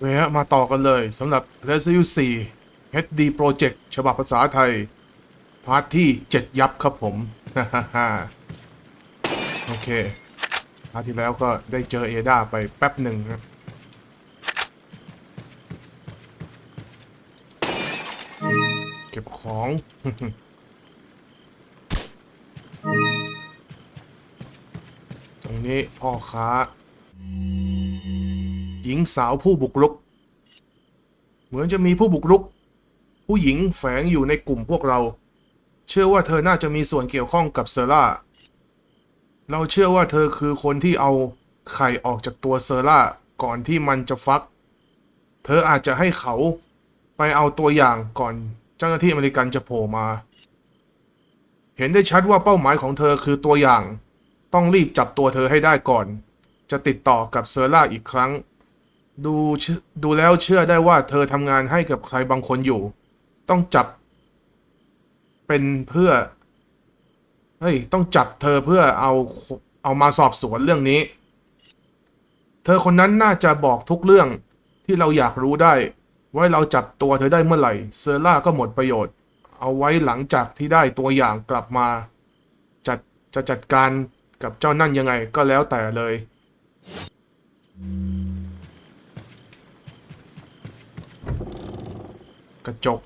เวะมาต่อกันเลยสำหรับ r e s i u 4 HD Project ฉบับภาษาไทย พาร์ทที่ 7 ยับครับผม โอเคพาร์ทที่แล้วก็ได้เจอเอดาไปแป๊บหนึ่งครับเก็บของตรงนี้พ่อค้า หญิงสาวผู้บุกรุก เหมือนจะมีผู้บุกรุก ผู้หญิงแฝงอยู่ในกลุ่มพวกเรา เชื่อว่าเธอน่าจะมีส่วนเกี่ยวข้องกับเซอร่า เราเชื่อว่าเธอคือคนที่เอาไข่ออกจากตัวเซอร่าก่อนที่มันจะฟัก เธออาจจะให้เขาไปเอาตัวอย่างก่อนเจ้าหน้าที่อเมริกันจะโผล่มา เห็นได้ชัดว่าเป้าหมายของเธอคือตัวอย่าง ต้องรีบจับตัวเธอให้ได้ก่อน จะติดต่อกับเซอร่าอีกครั้ง ดูเชื่อดูแล้วเชื่อได้ว่าเธอทำงานให้กับใครบางคนอยู่ ต้องจับ เป็นเพื่อ เฮ้ย ต้องจับเธอเพื่อเอาเอามาสอบสวนเรื่องนี้ เธอคนนั้นน่าจะบอกทุกเรื่องที่เราอยากรู้ได้ ไว้เราจับตัวเธอได้เมื่อไหร่ เซอร่าก็หมดประโยชน์ เอาไว้หลังจากที่ได้ตัวอย่างกลับมา จัดจะจัดการกับเจ้านั่นยังไงก็แล้วแต่เลย กระจก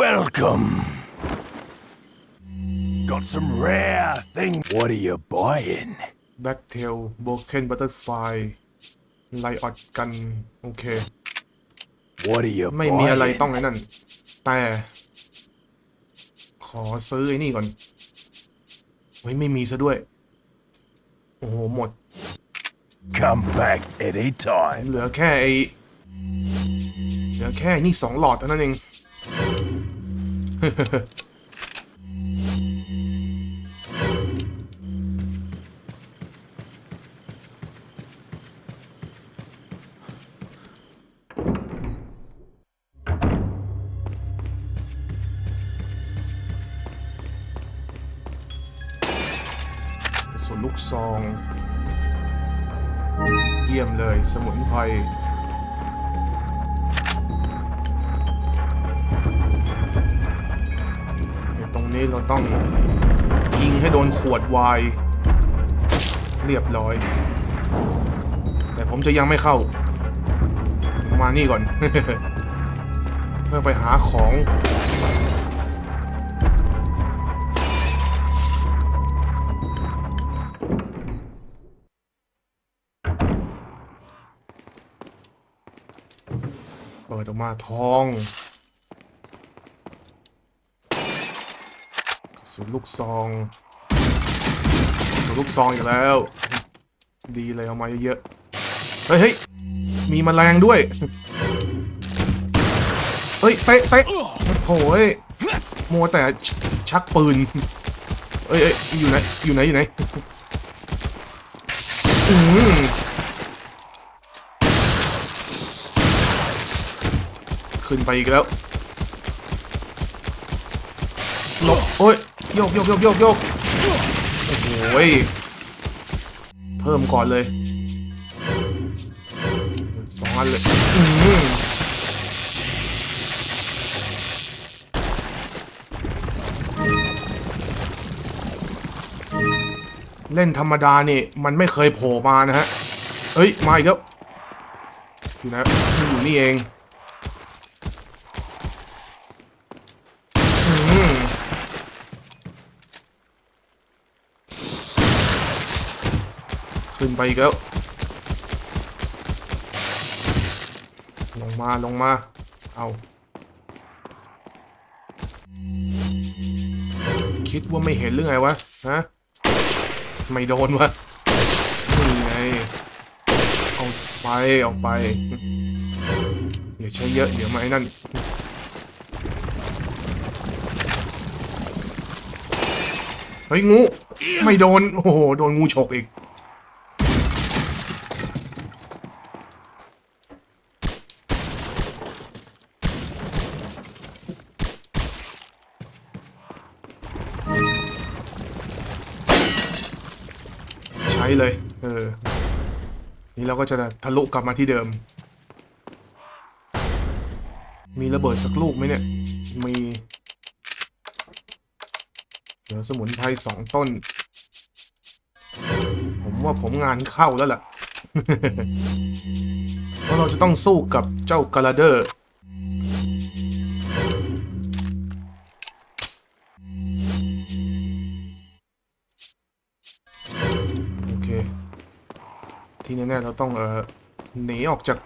Welcome. Got some rare things. What are you buying? แบ็กเทลโบเคนบัตเตอร์ไฟไลออดกันโอเค What are you ไม่มีอะไร buying? ต้องไอ้นั่น แต่ ขอซื้อไอ้นี่ก่อนเฮ้ยไม่มีซะด้วย โอ้โห หมด Come back anytime. เหลือแค่ไอเหลือแค่นี่สองหลอดเท่านั้นเอง วายเรียบร้อย แต่ผมจะยังไม่เข้ามมานี่ก่อน เพื่อไปหาของเปิดออกมาทองกระสุนลูกซอง ลูกซองอยู่แล้ว ดีเลยเอามาเยอะๆเฮ้ยเฮ้ยมีแมลงด้วยเฮ้ยเตะเตะโถ่เอ้ยมัวแต่ชชักปืนเอ้ยเอ้ยอยู่ไหนอยู่ไหนอยู่ไหนอืมขึ้นไปอีกแล้วหลบโอ้ยโยกโยกโยกโยกโยก โอ้โหเพิ่มก่อนเลยสองอันเลยอืมเล่นธรรมดานี่ มันไม่เคยโผล่มานะฮะ เฮ้ย มาอีกแล้วอยู่นะอยู่นี่เอง อืมขึ้ นไปอีกแล้ว ลงมาลงมา เอา คิดว่าไม่เห็นหรือไงวะ ฮะ ไม่โดนวะ นี่ไง เอาไป เอาไปอย่าใช้เยอะ เดี๋ยวมาไอ้นั่นเฮ้ยงู ไม่โดน โอ้โห โดนงูฉกอีก เราก็จะทะลุกลับมาที่เดิม มีระเบิดสักลูกไหมเนี่ย มีเดี๋ยวสมุนไพรสองต้น ผมว่าผมงานเข้าแล้วล่ะเพราะเราจะต้องสู้กับเจ้ากาลาเดอร์ ที่แน่ๆเราต้องเออหนีออกจาก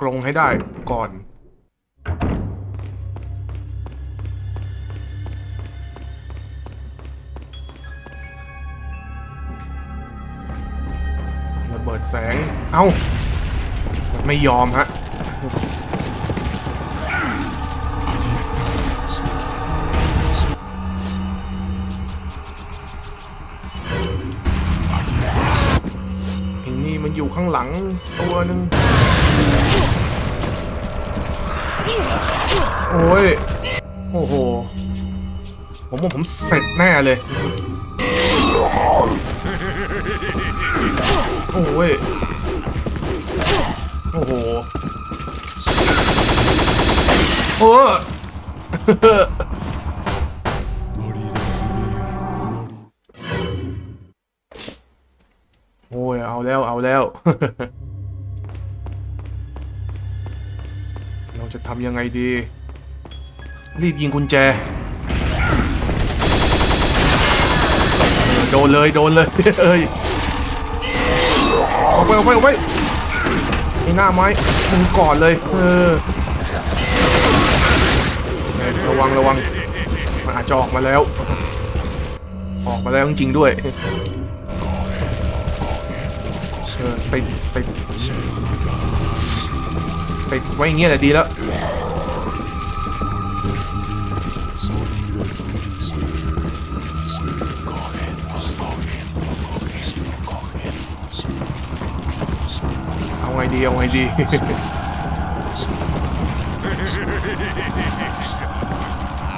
กรงให้ได้ก่อนระเบิดแสง เอ้า ไม่ยอมฮะ อยู่ข้างหลังตัวหนึ่งโอ้ย โอ้โห ผมว่าผมเสร็จแน่เลย โอ้ย โอ้โห โอ้ เอาแล้วเราจะทำยังไงดี รีบยิงกุญแจเออโดนเลยโดนเลยเอ้ยเอาไปเอาไปเอาไปไอ้หน้าไม้มึงก่อนเลยเออเออระวังระวังมันอาจจะออกมาแล้ว ออกมาแล้วจริงๆด้วย เออติดติดติดไว้อย่างเงี้ยแหละดีแล้วเอาไงดีเอาไงดี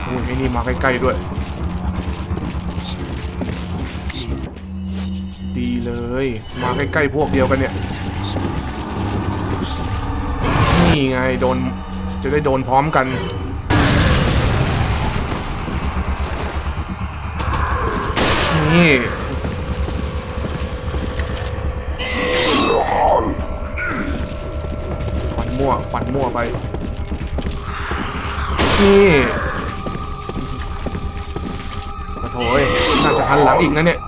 โอ้ยไอ้นี่มาใกล้ๆด้วย ดีเลย มาใกล้ๆพวกเดียวกันเนี่ย นี่ไงโดน จะได้โดนพร้อมกัน นี่ฟันมั่ว ฟันมั่วไป นี่มาโถยน่าจะหันหลังอีกนะเนี่ย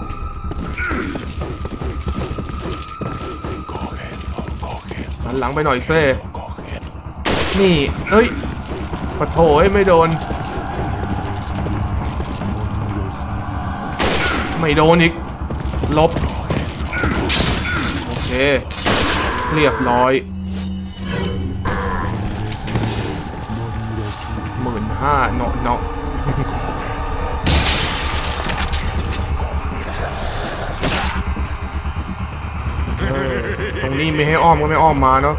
ลังไปหน่อยเซ่นี่เอ้ยปะโถไม่โดน ไม่โดนอีก ลบ โอเค เรียบร้อยหมื่นห้าเนาะเนาะเออ ตรงนี้ไม่ให้อ้อมก็ไม่อ้อมมาเนาะ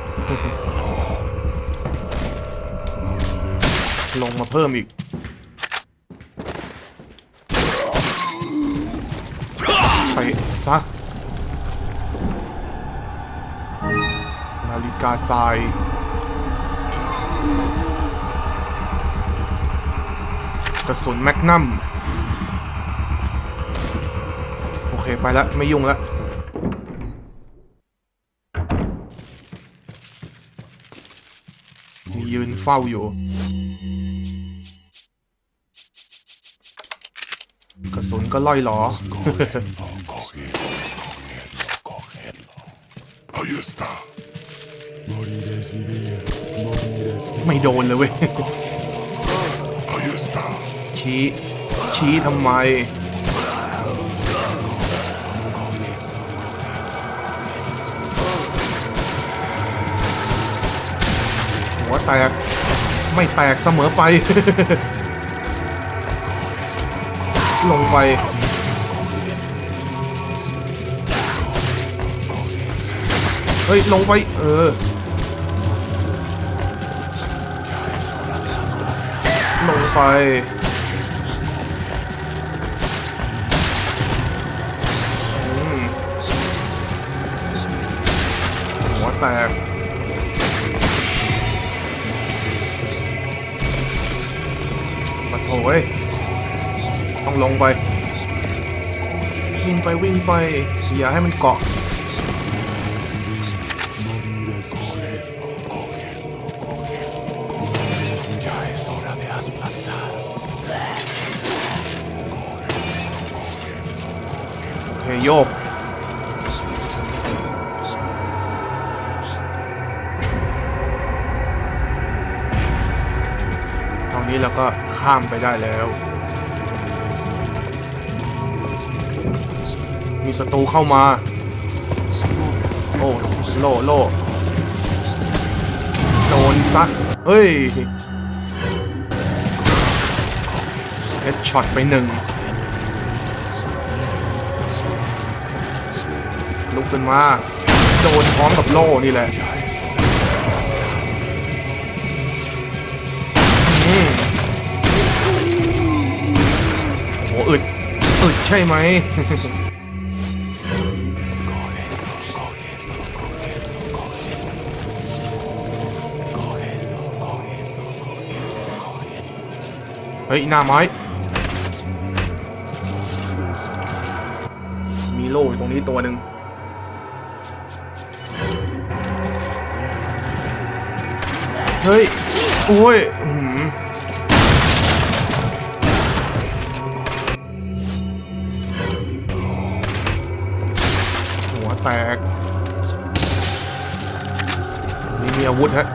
ลงมาเพิ่มอีกไปซะนาฬิกาทรายกระสุนแมกนัมโอเค ไปล้วไม่ยุ่งล้ว มียืน เฝ้าอยู่ กระสุนก็ล่อยหลอ ไม่โดนเลยเว้ย ชี้ ชี้ทำไมหัวแตก ไม่แตกเสมอไป ลงไป เฮ้ย ลงไป เออ ลงไปอืมแตก มาโถยต้องลงไปวิ่งไปวิ่งไป อย่าให้มันเกาะเคโยก ข้ามไปได้แล้ว มีศัตรูเข้ามา โอ้โลโลโดนซะเฮ้ยเฮดช็อตไปหนึ่งลุกขึ้นมา โดนพร้อมกับโล่นี่แหละ อืมโอ้อึดอึดใช่ไหมเฮ้ยหน้าไม้มีโล่อยู่ตรงนี้ตัวหนึ่งเฮ้ย โอ้ย แตกนี่มีอาวุธฮะ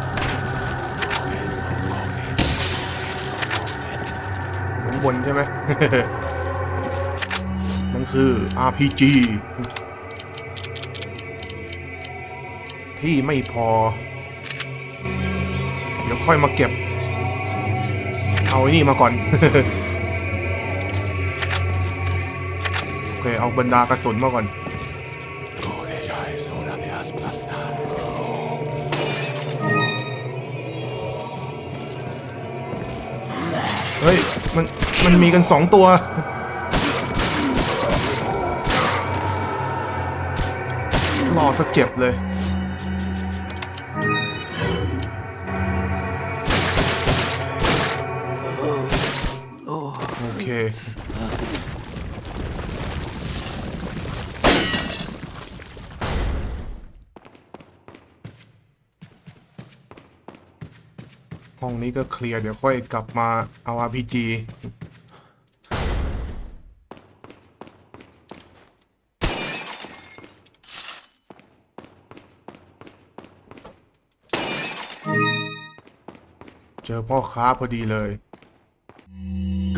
ข้างบนใช่ไหมนั่นคือ RPG ที่ไม่พอ เดี๋ยวค่อยมาเก็บ เอาไอ้นี่มาก่อน โอเค เอาบรรดากระสุนมาก่อน มันมีกันสองตัว รอซะเจ็บเลย โอเคห้องนี้ก็เคลียร์ เดี๋ยวค่อยกลับมาเอา RPG จอพ่อค้าพอดีเลย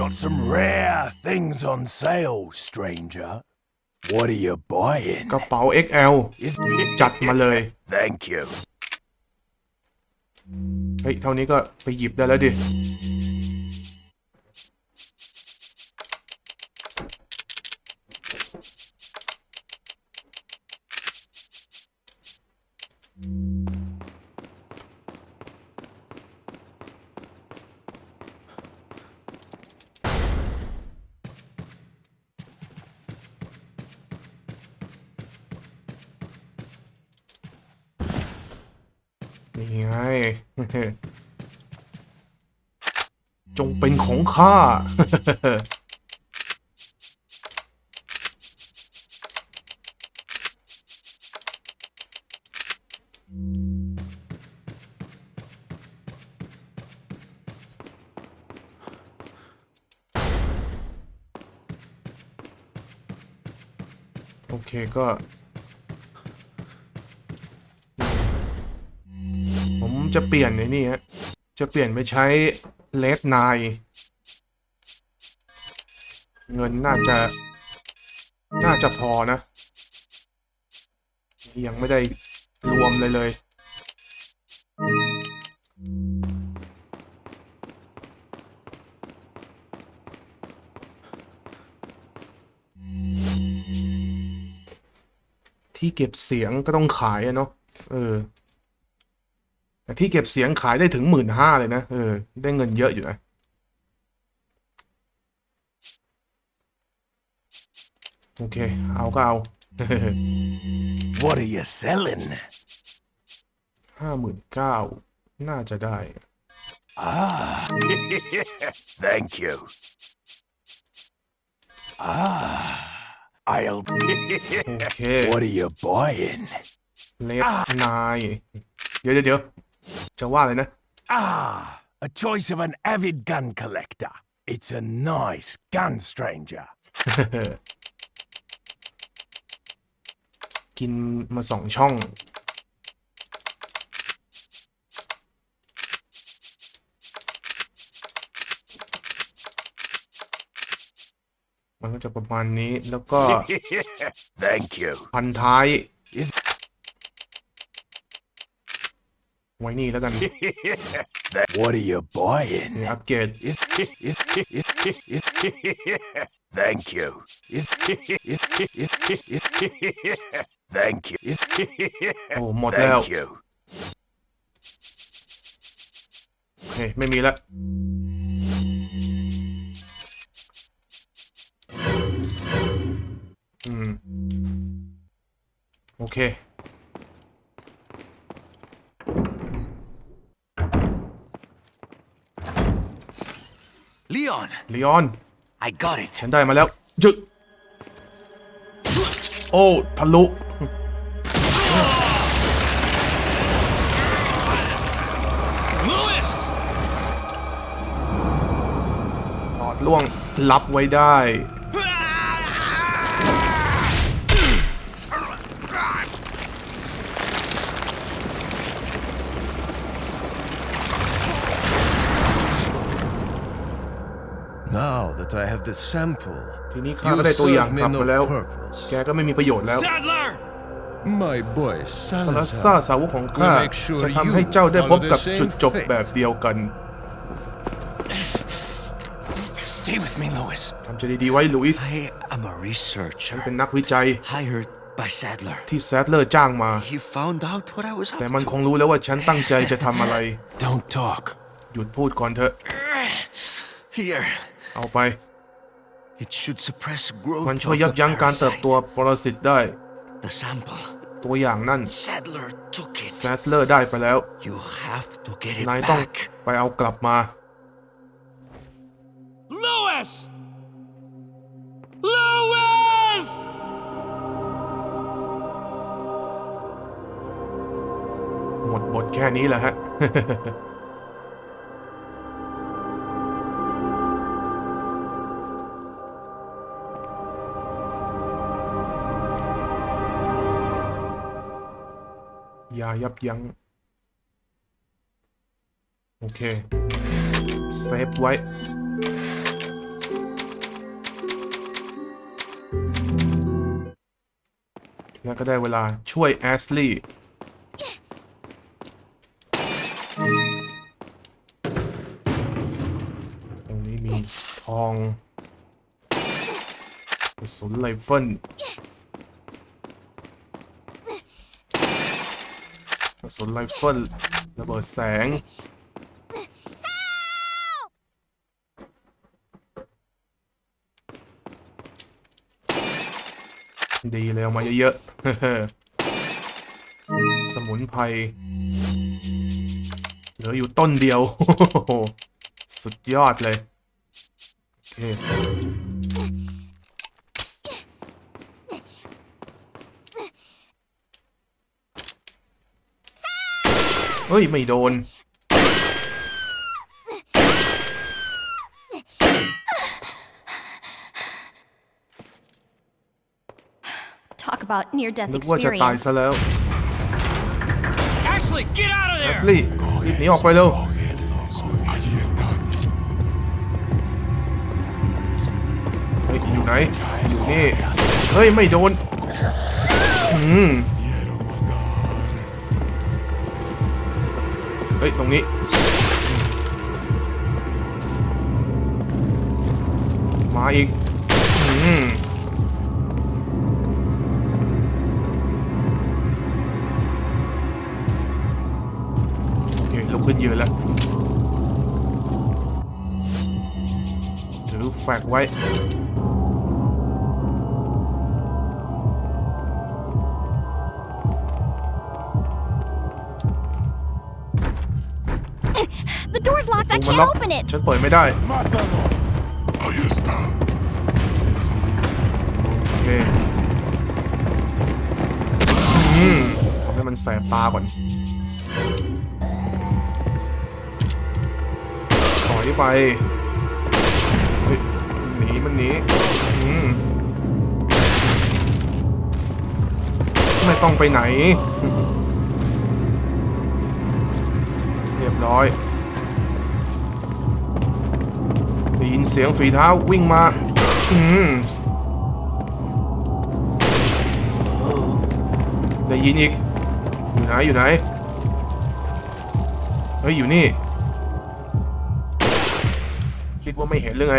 Got some rare things on sale, stranger. What are you buying? กระเป๋า XL Is จัดมาเลย Thank you. เฮ้ยเท่านี้ก็ไปหยิบได้แล้วดิ นี่ไง จงเป็นของข้า โอเคก็ จะเปลี่ยนในนี่ฮะจะเปลี่ยนไปใช้เลสไนเงินน่าจะ น่าจะพอนะ ยังไม่ได้รวมเลยเลยที่เก็บเสียงก็ต้องขายอะเนาะ เออ แต่ที่เก็บเสียงขายได้ถึงหมื่นห้าเลยนะ เออ ได้เงินเยอะอยู่นะโอเค เอาก็เอา What are you selling? ห้าหมื่นเก้าน่าจะได้ Ah, thank you. Ah, I'll. โอเค what are you buying? เลฟนาย เดี๋ยวเดี๋ยวเดี๋ยว จะว่าเลยนะ Ah, a choice of an avid gun collector. It's a nice gun, stranger. กินมาสองช่อง มันก็จะประมาณนี้แล้วก็ thank you. พันท้าย ไว้นี่แล้วกัน That- what are you buying? เนี่ยอัปเกรด Is, is, is, is, is, thank you. Is, is, is, is, thank you. Is, โอ้หมดแล้ว thank you. โอเค ไม่มีละอืม โอเค Leon, ลีออน I got it. ฉันได้มาแล้วจึกโอ้ทะลุ Lewis! หลอดล่วงรับไว้ได้ ทีนี้ข้า you ก็ได้ตัวอย่าง serve me กลับมาแล้ว no purpose. แกก็ไม่มีประโยชน์แล้ว Sadler! My boy ซาลาซ่า Salazar สาวกของข้า will make sure จะทำ you ให้เจ้าได้พบ follow the กับ same จุดจบ fate. แบบเดียวกัน Stay with me, Lewis. ทำใจดีๆไว้ลุยส์ I am a researcher เป็นนักวิจัย hired by Sadler. ที่แซดเลอร์จ้างมา He found out what I was up แต่มัน to. คงรู้แล้วว่าฉันตั้งใจจะทำอะไร Don't talk. หยุดพูดก่อนเถอะ Here, เอาไป มัน of ช่วยยับ the ยั้งการเติบ parasite. โตปรสิตได้ The sample. ตัวอย่างนั่น Sadler took แซ it. ดเลอร์ได้ไปแล้ว You have to get it นายต้อง back. ไปเอากลับมา Lewis! Lewis! หมดบทแค่นี้แหละฮะ ย่ายับยั้ง โอเค เซฟไว้ แล้วก็ได้เวลาช่วยแอสลีย์ตรงนี้มีทองกระสุนไรเฟิล กระสุนไรเฟิลระเบิดแสง ดีเลยเอามาเยอะๆ สมุนไพร เหลืออยู่ต้นเดียว สุดยอดเลย โอเค เฮ้ย ไม่โดน Talk about near death นึกว่าจะตายซะ experience. แล้ว Ashley, get out of แอ there! สลี่รีบหนีออกไปเร็วเฮ้ยอยู่ไหน อยู่นี่ เฮ้ย ไม่โดน อืม เฮ้ย ตรงนี้ มาอีกอืมโอเคลุกขึ้นเยืนแล้วถือแฟกไว้ มัน can't ล็อก open it. ฉันเปิดไม่ได้โอเคอืมทำให้มันแสบตาก่อน สอยไป เฮ้ย หนี มันหนี อืม ไม่ต้องไปไหน เรียบร้อย นเสียงฝีเท้าวิ่งมา อืมได้ยินอีก อยู่ไหน อยู่ไหน เฮ้ย อยู่นี่ คิดว่าไม่เห็นหรือไง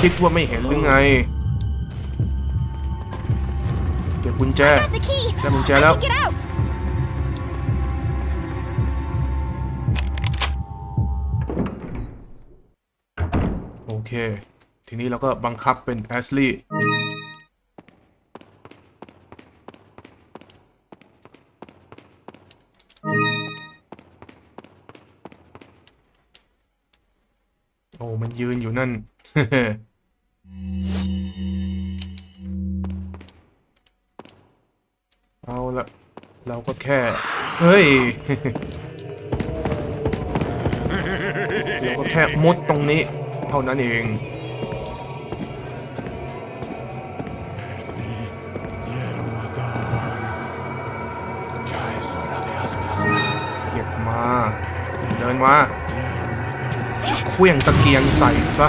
คิดว่าไม่เห็นหรือไง เก็บกุญแจ Got the key. Dah kunci I dah. can get โอเค ทีนี้เราก็บังคับเป็นแอสลี่โอ้มันยืนอยู่นั่น เอาละ เราก็แค่ เฮ้ยเราก็แค่มุดตรงนี้ เท่านั้นเองเก็บมาเดินมาเคลื่องตะเกียงใส่ซะ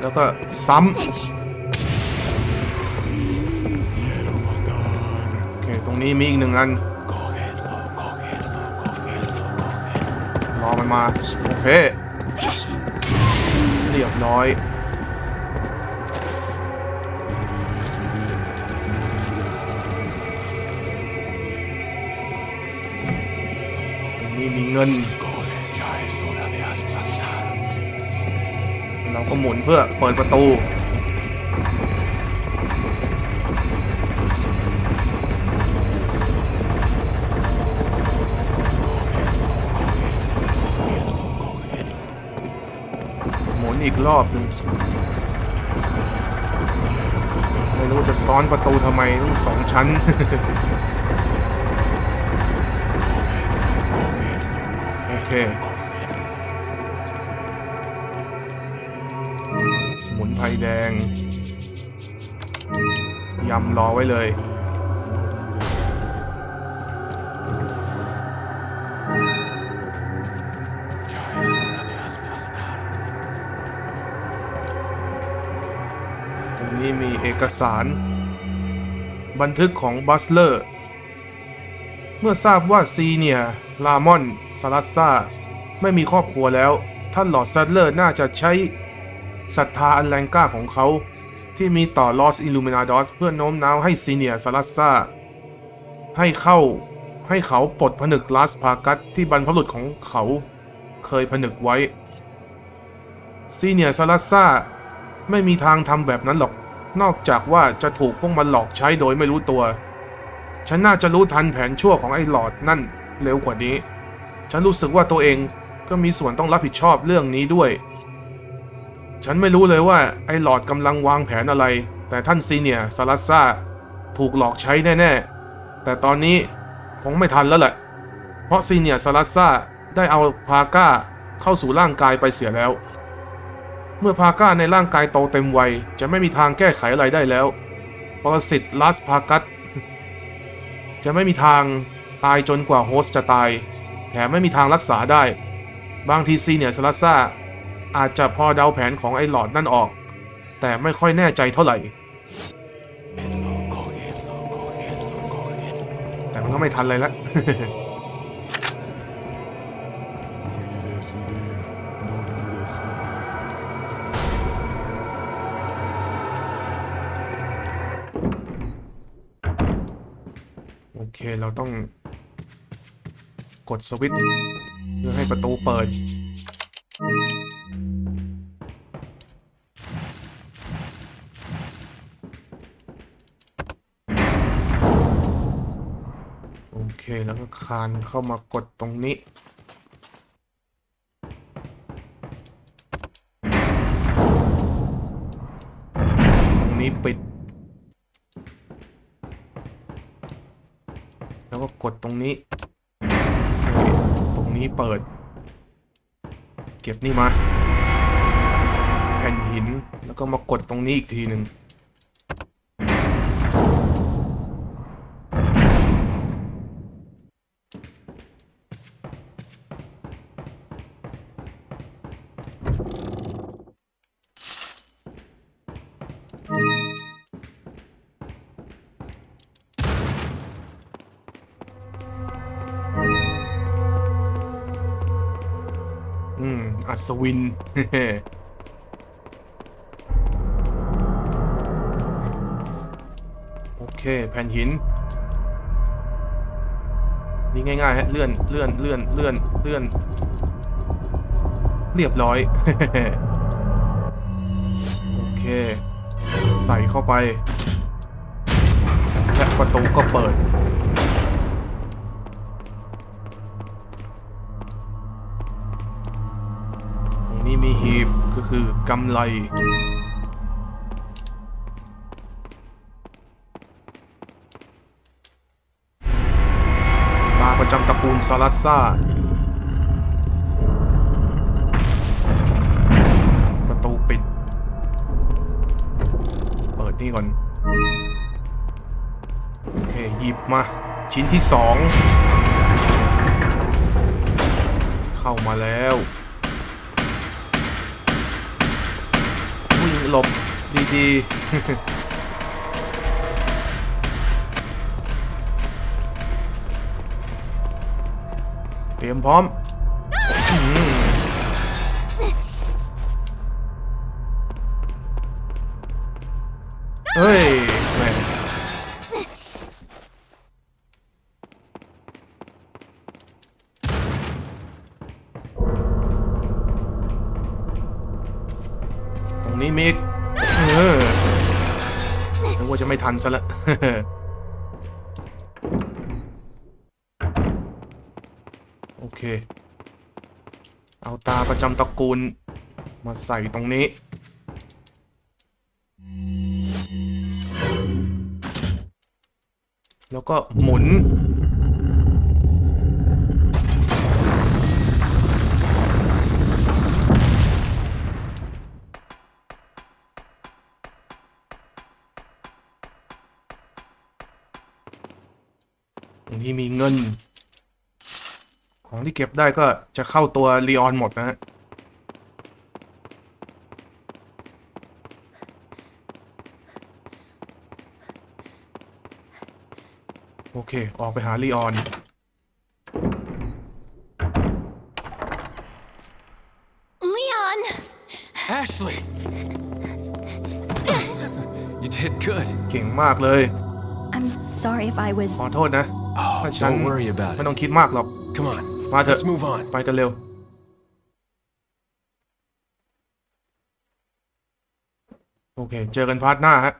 แล้วก็ซ้ำโอเค ตรงนี้มีอีกหนึ่งอัน อมันมา โอเค เรียบร้อยนี้มีเงิน เราก็หมุนเพื่อเปิดประตู อีกรอบหนึ่งไม่รู้จะซ้อนประตูทำไมต้องสองชั้นโอเค สมุนไพรแดง ยำรอไว้เลย อกสาร บันทึกของบัสเลอร์ เมื่อทราบว่าซีเนียลามอนซาลัสซาไม่มีครอบครัวแล้ว ท่านหลอดซัตเลอร์น่าจะใช้ศรัทธาอันแรงกล้าของเขา ที่มีต่อลอสอิลูมินาดอสเพื่อโน้มน้าวให้ซีเนียซาลัสซาให้เข้าให้เขาปลดผนึกลาสพากัสที่บรรพบุรุษของเขาเคยผนึกไว้ซีเนียซาลัสซาไม่มีทางทำแบบนั้นหรอก นอกจากว่าจะถูกพวกมันหลอกใช้โดยไม่รู้ตัว ฉันน่าจะรู้ทันแผนชั่วของไอ้หลอดนั่นเร็วกว่านี้ ฉันรู้สึกว่าตัวเองก็มีส่วนต้องรับผิดชอบเรื่องนี้ด้วย ฉันไม่รู้เลยว่าไอ้หลอดกำลังวางแผนอะไร แต่ท่านซีเนียร์ซาลัสซาถูกหลอกใช้แน่ๆ แต่ตอนนี้คงไม่ทันแล้วแหละ เพราะซีเนียร์ซาลัสซาได้เอาพาก้าเข้าสู่ร่างกายไปเสียแล้ว เมื่อพาก้าในร่างกายโตเต็มวัย จะไม่มีทางแก้ไขอะไรได้แล้วปรสิตลาสพากัสจะไม่มีทางตายจนกว่าโฮสจะตาย แถมไม่มีทางรักษาได้ บางทีซีเนียร์ซาลัสซาอาจจะพอเดาแผนของไอ้หลอดนั่นออก แต่ไม่ค่อยแน่ใจเท่าไหร่ แต่มันก็ไม่ทันเลยละ เราต้อง กดสวิตช์เพื่อให้ประตูเปิด โอเคแล้วก็คานเข้ามากดตรงนี้ ดตรงนี้ ตรงนี้เปิด เก็บนี่มา แผ่นหินแล้วก็มากดตรงนี้อีกทีหนึ่ง อัศวิน โอเค แผ่นหิน นี่ง่ายๆฮะเลื่อนเลื่อนเลื่อนเลื่อนเลื่อน เรียบร้อย โอเค ใส่เข้าไป และประตูก็เปิด ก็คือกำไร ตาประจำตระกูลซาลัสซาประตูปิด เปิดนี่ก่อน โอเค หยิบมา ชิ้นที่สอง เข้ามาแล้ว หลบดีๆ เตรียมพร้อม ทันซะละโอเค เอาตาประจำตระกูล มาใส่ตรงนี้ แล้วก็หมุน ตรงนี้มีเงิน ของที่ เก็บได้ก็จะเข้าตัวลีออนหมดนะฮะโอเค ออกไปหาลีออน Leon! Ashley! you did good. เก่งมากเลย I'm sorry if I was. ขอโทษนะ Oh, ถ้าฉัน don't worry about ไม่ it. ต้องคิดมากหรอก Come on. มาเถอะ Let's move on. ไปกันเร็ว โอเค เจอกันพาร์ทหน้าฮะ